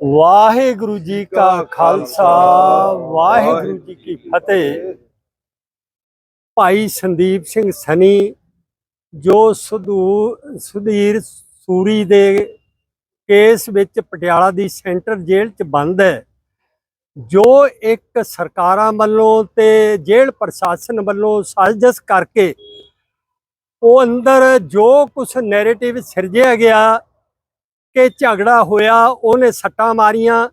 ਵਾਹਿਗੁਰੂ ਜੀ ਕਾ ਖਾਲਸਾ, ਵਾਹਿਗੁਰੂ ਜੀ ਕੀ ਫਤਿਹ। ਭਾਈ ਸੰਦੀਪ ਸਿੰਘ ਸਨੀ ਜੋ ਸੁਧੂ ਸੁਧੀਰ ਸੂਰੀ ਦੇ ਕੇਸ ਵਿੱਚ ਪਟਿਆਲਾ ਦੀ ਸੈਂਟਰ ਜੇਲ੍ਹ 'ਚ ਬੰਦ ਹੈ, ਜੋ ਇੱਕ ਸਰਕਾਰਾਂ ਵੱਲੋਂ ਤੇ ਜੇਲ੍ਹ ਪ੍ਰਸ਼ਾਸਨ ਵੱਲੋਂ ਸਾਜ਼ਿਸ਼ ਕਰਕੇ ਉਹ ਅੰਦਰ ਜੋ ਕੁਝ ਨੈਰੇਟਿਵ ਸਿਰਜਿਆ ਗਿਆ ਕਿ ਝਗੜਾ ਹੋਇਆ, ਉਹਨੇ ਸੱਟਾਂ ਮਾਰੀਆਂ।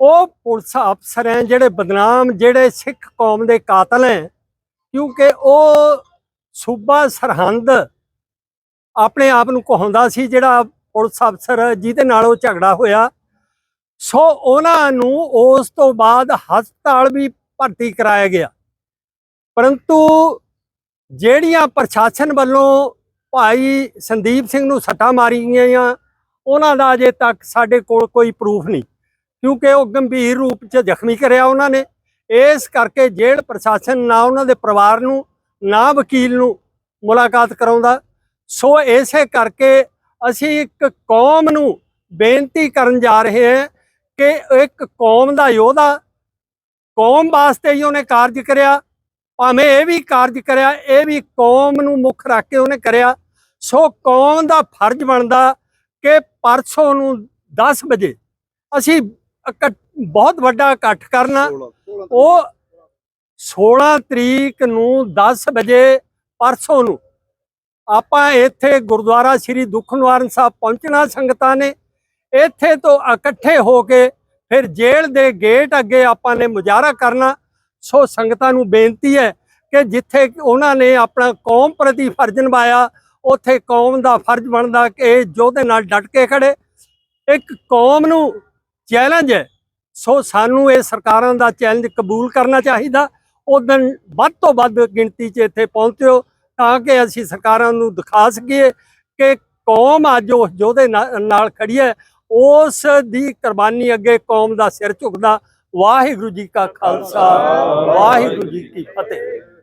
ਉਹ ਪੁਲਿਸ ਅਫਸਰ ਹੈ ਜਿਹੜੇ ਬਦਨਾਮ, ਜਿਹੜੇ ਸਿੱਖ ਕੌਮ ਦੇ ਕਾਤਲ ਹੈ। ਕਿਉਂਕਿ ਉਹ ਸੂਬਾ ਸਰਹੰਦ ਆਪਣੇ ਆਪ ਨੂੰ ਕਹਾਉਂਦਾ ਸੀ, ਜਿਹੜਾ ਪੁਲਿਸ ਅਫਸਰ ਜਿਹਦੇ ਨਾਲ ਉਹ ਝਗੜਾ ਹੋਇਆ। ਸੋ ਉਹਨਾਂ ਨੂੰ ਉਸ ਤੋਂ ਬਾਅਦ ਹਸਪਤਾਲ ਵੀ ਭਰਤੀ ਕਰਾਇਆ ਗਿਆ। ਪਰੰਤੂ ਜਿਹੜੀਆਂ ਪ੍ਰਸ਼ਾਸਨ ਵੱਲੋਂ ਭਾਈ ਸੰਦੀਪ ਸਿੰਘ ਨੂੰ ਸੱਟਾਂ ਮਾਰੀਆਂ ਉਹਨਾਂ ਦਾ ਅਜੇ ਤੱਕ ਸਾਡੇ ਕੋਲ ਕੋਈ ਪ੍ਰੂਫ ਨਹੀਂ। ਕਿਉਂਕਿ ਉਹ ਗੰਭੀਰ ਰੂਪ 'ਚ ਜ਼ਖਮੀ ਕਰਿਆ ਉਹਨਾਂ ਨੇ। ਇਸ ਕਰਕੇ ਜੇਲ੍ਹ ਪ੍ਰਸ਼ਾਸਨ ਨਾ ਉਹਨਾਂ ਦੇ ਪਰਿਵਾਰ ਨੂੰ, ਨਾ ਵਕੀਲ ਨੂੰ ਮੁਲਾਕਾਤ ਕਰਾਉਂਦਾ। ਸੋ ਇਸੇ ਕਰਕੇ ਅਸੀਂ ਇੱਕ ਕੌਮ ਨੂੰ ਬੇਨਤੀ ਕਰਨ ਜਾ ਰਹੇ ਹਾਂ ਕਿ ਇੱਕ ਕੌਮ ਦਾ ਯੋਧਾ ਕੌਮ ਵਾਸਤੇ ਹੀ ਉਹਨੇ ਕਾਰਜ ਕਰਿਆ। ਭਾਵੇਂ ਇਹ ਵੀ ਕਾਰਜ ਕਰਿਆ, ਇਹ ਵੀ ਕੌਮ ਨੂੰ ਮੁੱਖ ਰੱਖ ਕੇ ਉਹਨੇ ਕਰਿਆ। ਸੋ ਕੌਮ ਦਾ ਫਰਜ਼ ਬਣਦਾ ਕਿ ਪਰਸੋਂ ਨੂੰ 10 ਵਜੇ ਅਸੀਂ ਬਹੁਤ ਵੱਡਾ ਇਕੱਠ ਕਰਨਾ। ਉਹ 16 ਤਰੀਕ ਨੂੰ 10 ਵਜੇ ਪਰਸੋਂ ਨੂੰ ਆਪਾਂ ਇੱਥੇ ਗੁਰਦੁਆਰਾ ਸ੍ਰੀ ਦੁੱਖ ਨਿਵਾਰਨ ਸਾਹਿਬ ਪਹੁੰਚਣਾ ਸੰਗਤਾਂ ਨੇ। ਇੱਥੇ ਤੋਂ ਇਕੱਠੇ ਹੋ ਕੇ ਫਿਰ ਜੇਲ੍ਹ ਦੇ ਗੇਟ ਅੱਗੇ ਆਪਾਂ ਨੇ ਮੁਜ਼ਾਹਰਾ ਕਰਨਾ। ਸੋ ਸੰਗਤਾਂ ਨੂੰ ਬੇਨਤੀ ਹੈ ਕਿ ਜਿੱਥੇ ਉਹਨਾਂ ਨੇ ਆਪਣਾ ਕੌਮ ਪ੍ਰਤੀ ਫਰਜ਼ ਨਿਭਾਇਆ ਉੱਥੇ ਕੌਮ ਦਾ ਫਰਜ਼ ਬਣਦਾ ਕਿ ਇਹ ਯੋਧੇ ਨਾਲ ਡਟ ਕੇ ਖੜੇ। ਇੱਕ ਕੌਮ ਨੂੰ ਚੈਲੰਜ ਹੈ, ਸੋ ਸਾਨੂੰ ਇਹ ਸਰਕਾਰਾਂ ਦਾ ਚੈਲੰਜ ਕਬੂਲ ਕਰਨਾ ਚਾਹੀਦਾ। ਉਦੋਂ ਵੱਧ ਤੋਂ ਵੱਧ ਗਿਣਤੀ 'ਚ ਇੱਥੇ ਪਹੁੰਚਿਓ ਤਾਂ ਕਿ ਅਸੀਂ ਸਰਕਾਰਾਂ ਨੂੰ ਦਿਖਾ ਸਕੀਏ ਕਿ ਕੌਮ ਅੱਜ ਉਸ ਯੋਧੇ ਨਾ- ਨਾਲ ਖੜੀ ਹੈ। ਉਸ ਦੀ ਕੁਰਬਾਨੀ ਅੱਗੇ ਕੌਮ ਦਾ ਸਿਰ ਝੁਕਦਾ। ਵਾਹਿਗੁਰੂ ਜੀ ਕਾ ਖਾਲਸਾ, ਵਾਹਿਗੁਰੂ ਜੀ ਕੀ ਫਤਿਹ।